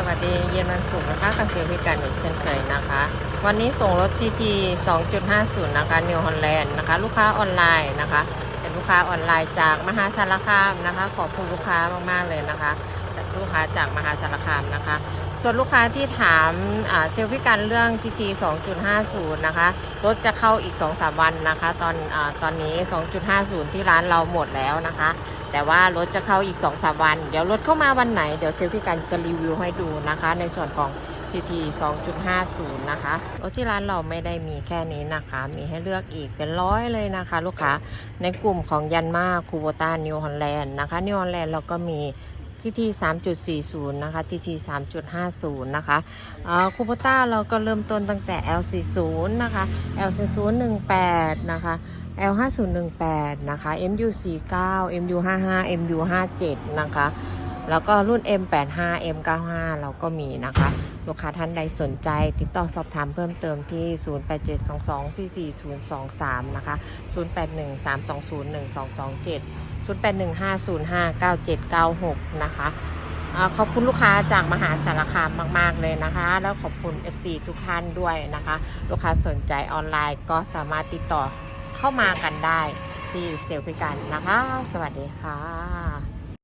สวัสดีเย็นวันศุกร์นะคะกับเซลพิการอีกเช่นเคยนะคะ วันนี้ส่งรถทีที2.50 นะคะนิวฮอลแลนด์นะคะ ลูกค้าออนไลน์นะคะ เป็นลูกค้าออนไลน์จากมหาสารคามนะคะ ขอบคุณลูกค้ามากๆเลยนะคะลูกค้าจากมหาสารคามนะคะ ส่วนลูกค้าที่ถามเซลพิการเรื่องทีที2.50 นะคะรถจะเข้าอีก 2-3 วันนะคะ ตอนอตอนนี้ 2.50 ที่ร้านเราหมดแล้วนะคะ แต่ว่ารถจะเข้าอีก 2-3 วัน เดี๋ยวรถเข้ามาวันไหน เดี๋ยวเซลฟี่กันจะรีวิวให้ดูนะคะ ในส่วนของ GT 2.50 นะคะ รถที่ร้านเราไม่ได้มีแค่นี้นะคะ มีให้เลือกอีกเป็นร้อยเลยนะคะ ลูกค้า ในกลุ่มของยันมาคูโบต้านิวฮอลแลนด์นะคะนิวฮอลแลนด์เราก็มีทีที่3.40 นะคะทีที3.50 นะคะคูโบต้าเราก็เริ่มต้นตั้งแต่ L40 นะคะ L4018 นะคะ L5018 นะคะ MU49 MU55 MU57 นะคะ แล้วก็รุ่น M85 M95 เราก็มีนะคะ ลูกค้าท่านใดสนใจ ติดต่อสอบถามเพิ่มเติมที่ 0872244023 นะคะ 0813201227 0815059796 นะคะอ่าขอบคุณลูกค้าจากมหาสารคามมาก ๆ เลยนะคะ แล้วขอบคุณ FC ทุกท่านด้วยนะคะ ลูกค้าสนใจออนไลน์ก็สามารถติดต่อ เข้ามากันได้ที่เซลล์พิการนะคะ สวัสดีค่ะ